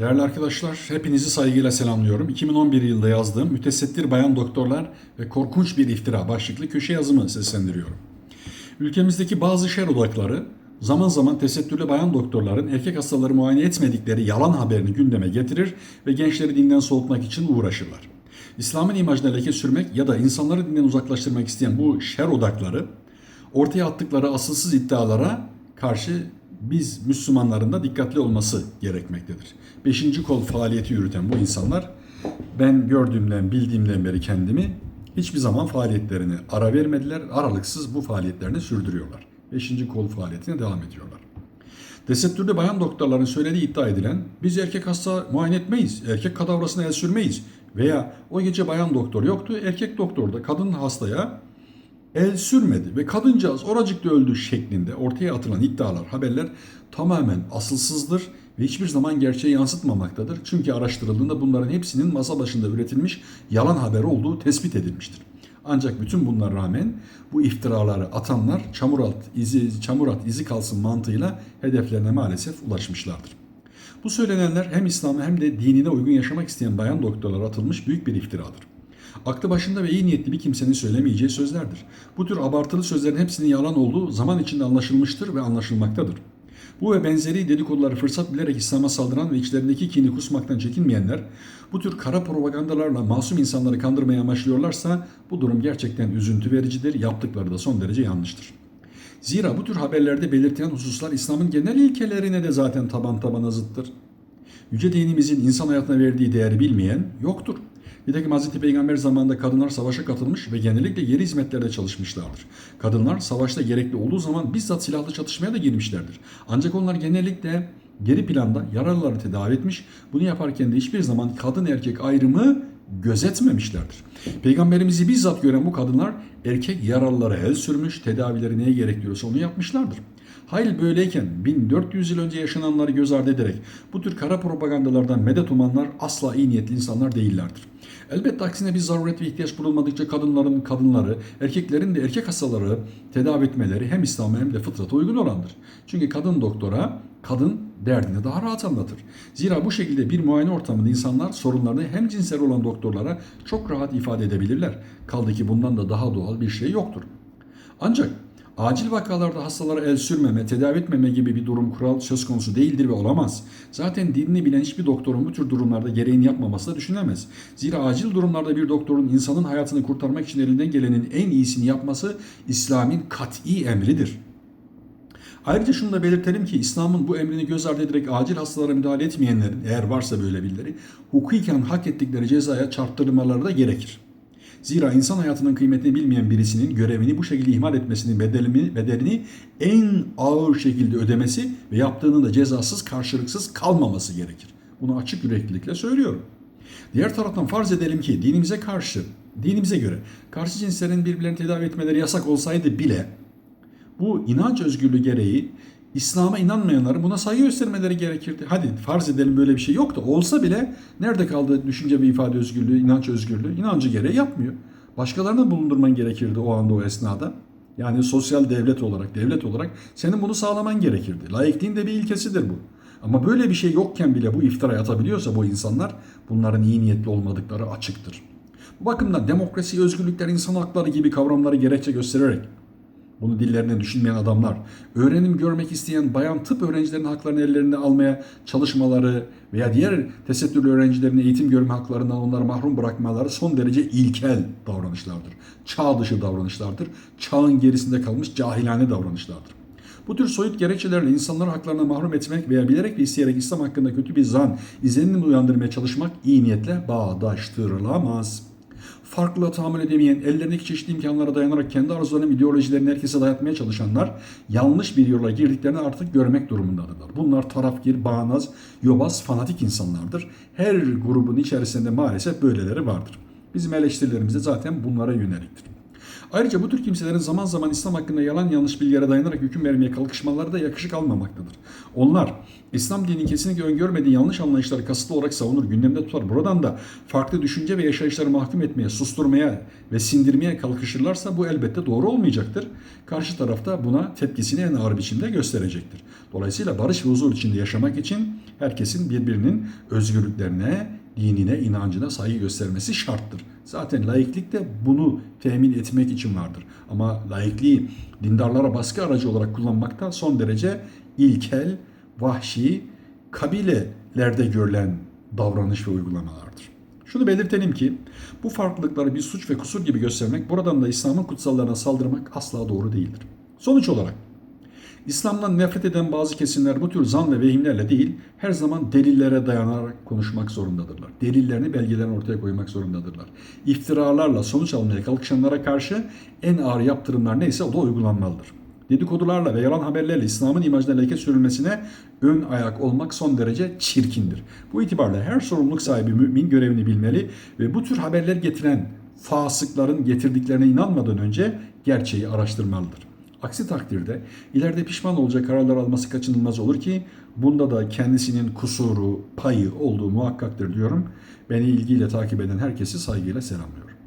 Değerli arkadaşlar, hepinizi saygıyla selamlıyorum. 2011 yılında yazdığım Mütesettir Bayan Doktorlar ve Korkunç Bir İftira başlıklı köşe yazımı seslendiriyorum. Ülkemizdeki bazı şer odakları zaman zaman tesettürlü bayan doktorların erkek hastaları muayene etmedikleri yalan haberini gündeme getirir ve gençleri dinden soğutmak için uğraşırlar. İslam'ın imajına leke sürmek ya da insanları dinden uzaklaştırmak isteyen bu şer odakları ortaya attıkları asılsız iddialara karşı biz Müslümanların da dikkatli olması gerekmektedir. Beşinci kol faaliyeti yürüten bu insanlar ben gördüğümden, bildiğimden beri kendimi hiçbir zaman faaliyetlerini ara vermediler. Aralıksız bu faaliyetlerini sürdürüyorlar. Beşinci kol faaliyetine devam ediyorlar. Tesettürlü bayan doktorların söylediği iddia edilen biz erkek hasta muayene etmeyiz, erkek kadavrasına el sürmeyiz veya o gece bayan doktor yoktu, erkek doktor da kadın hastaya el sürmedi ve kadıncağız oracıkta öldü şeklinde ortaya atılan iddialar, haberler tamamen asılsızdır ve hiçbir zaman gerçeği yansıtmamaktadır. Çünkü araştırıldığında bunların hepsinin masa başında üretilmiş yalan haber olduğu tespit edilmiştir. Ancak bütün bunlara rağmen bu iftiraları atanlar çamur alt izi, çamur at izi kalsın mantığıyla hedeflerine maalesef ulaşmışlardır. Bu söylenenler hem İslam'a hem de dinine uygun yaşamak isteyen bayan doktorlara atılmış büyük bir iftiradır. Aklı başında ve iyi niyetli bir kimsenin söylemeyeceği sözlerdir. Bu tür abartılı sözlerin hepsinin yalan olduğu zaman içinde anlaşılmıştır ve anlaşılmaktadır. Bu ve benzeri dedikoduları fırsat bilerek İslam'a saldıran ve içlerindeki kini kusmaktan çekinmeyenler bu tür kara propagandalarla masum insanları kandırmaya amaçlıyorlarsa bu durum gerçekten üzüntü vericidir, yaptıkları da son derece yanlıştır. Zira bu tür haberlerde belirtilen hususlar İslam'ın genel ilkelerine de zaten taban tabana zıttır. Yüce dinimizin insan hayatına verdiği değeri bilmeyen yoktur. Nitekim Hz. Peygamber zamanında kadınlar savaşa katılmış ve genellikle yeri hizmetlerde çalışmışlardır. Kadınlar savaşta gerekli olduğu zaman bizzat silahlı çatışmaya da girmişlerdir. Ancak onlar genellikle geri planda yaralıları tedavi etmiş, bunu yaparken de hiçbir zaman kadın erkek ayrımı gözetmemişlerdir. Peygamberimizi bizzat gören bu kadınlar erkek yaralılara el sürmüş, tedavileri neye gerekiyorsa onu yapmışlardır. Hayl böyleyken 1400 yıl önce yaşananları göz ardı ederek bu tür kara propagandalardan medet umanlar asla iyi niyetli insanlar değillerdir. Elbette aksine bir zaruret ve ihtiyaç bulunmadıkça kadınların kadınları, erkeklerin de erkek hastaları tedavi etmeleri hem İslam'a hem de fıtrata uygun olandır. Çünkü kadın doktora kadın derdini daha rahat anlatır. Zira bu şekilde bir muayene ortamında insanlar sorunlarını hem cinsel olan doktorlara çok rahat ifade edebilirler. Kaldı ki bundan da daha doğal bir şey yoktur. Ancak Acil vakalarda hastalara el sürmeme, tedavi etmeme gibi bir durum kural söz konusu değildir ve olamaz. Zaten dinini bilen hiçbir doktorun bu tür durumlarda gereğini yapmaması da düşünemez. Zira acil durumlarda bir doktorun insanın hayatını kurtarmak için elinden gelenin en iyisini yapması İslam'ın kat'i emridir. Ayrıca şunu da belirtelim ki İslam'ın bu emrini göz ardı ederek acil hastalara müdahale etmeyenlerin eğer varsa böyle birileri hukuken hak ettikleri cezaya çarptırılmaları da gerekir. Zira insan hayatının kıymetini bilmeyen birisinin görevini bu şekilde ihmal etmesinin bedelini, bedelini en ağır şekilde ödemesi ve yaptığının da cezasız karşılıksız kalmaması gerekir. Bunu açık yüreklilikle söylüyorum. Diğer taraftan farz edelim ki dinimize karşı, dinimize göre karşı cinslerin birbirlerini tedavi etmeleri yasak olsaydı bile bu inanç özgürlüğü gereği İslam'a inanmayanların buna saygı göstermeleri gerekirdi. Hadi farz edelim böyle bir şey yok da olsa bile nerede kaldı düşünce ve ifade özgürlüğü, inanç özgürlüğü? İnancı gereği yapmıyor. Başkalarını bulundurman gerekirdi o anda o esnada. Yani sosyal devlet olarak, devlet olarak senin bunu sağlaman gerekirdi. Layıklığın de bir ilkesidir bu. Ama böyle bir şey yokken bile bu iftira atabiliyorsa bu insanlar bunların iyi niyetli olmadıkları açıktır. Bu bakımdan demokrasi, özgürlükler, insan hakları gibi kavramları gerekçe göstererek bunu dillerine düşünmeyen adamlar, öğrenim görmek isteyen bayan tıp öğrencilerinin haklarını ellerine almaya çalışmaları veya diğer tesettürlü öğrencilerin eğitim görme haklarından onları mahrum bırakmaları son derece ilkel davranışlardır. Çağ dışı davranışlardır. Çağın gerisinde kalmış cahilane davranışlardır. Bu tür soyut gerekçelerle insanları haklarına mahrum etmek veya bilerek ve isteyerek İslam hakkında kötü bir zan, izlenim uyandırmaya çalışmak iyi niyetle bağdaştırılamaz farklılığa tahammül edemeyen, ellerindeki çeşitli imkanlara dayanarak kendi arzularını, ideolojilerini herkese dayatmaya çalışanlar yanlış bir yola girdiklerini artık görmek durumundadırlar. Bunlar tarafgir, bağnaz, yobaz, fanatik insanlardır. Her grubun içerisinde maalesef böyleleri vardır. Bizim eleştirilerimiz de zaten bunlara yöneliktir. Ayrıca bu tür kimselerin zaman zaman İslam hakkında yalan yanlış bilgilere dayanarak hüküm vermeye kalkışmaları da yakışık almamaktadır. Onlar İslam dininin kesinlikle öngörmediği yanlış anlayışları kasıtlı olarak savunur, gündemde tutar. Buradan da farklı düşünce ve yaşayışları mahkum etmeye, susturmaya ve sindirmeye kalkışırlarsa bu elbette doğru olmayacaktır. Karşı tarafta buna tepkisini en ağır biçimde gösterecektir. Dolayısıyla barış ve huzur içinde yaşamak için herkesin birbirinin özgürlüklerine, dinine, inancına saygı göstermesi şarttır. Zaten laiklik de bunu temin etmek için vardır. Ama laikliği dindarlara baskı aracı olarak kullanmakta son derece ilkel, vahşi, kabilelerde görülen davranış ve uygulamalardır. Şunu belirtelim ki bu farklılıkları bir suç ve kusur gibi göstermek, buradan da İslam'ın kutsallarına saldırmak asla doğru değildir. Sonuç olarak İslam'dan nefret eden bazı kesimler bu tür zan ve vehimlerle değil, her zaman delillere dayanarak konuşmak zorundadırlar. Delillerini, belgelerini ortaya koymak zorundadırlar. İftiralarla sonuç almaya kalkışanlara karşı en ağır yaptırımlar neyse o da uygulanmalıdır. Dedikodularla ve yalan haberlerle İslam'ın imajına leke sürülmesine ön ayak olmak son derece çirkindir. Bu itibarla her sorumluluk sahibi mümin görevini bilmeli ve bu tür haberler getiren fasıkların getirdiklerine inanmadan önce gerçeği araştırmalıdır. Aksi takdirde ileride pişman olacak kararlar alması kaçınılmaz olur ki bunda da kendisinin kusuru, payı olduğu muhakkaktır diyorum. Beni ilgiyle takip eden herkesi saygıyla selamlıyorum.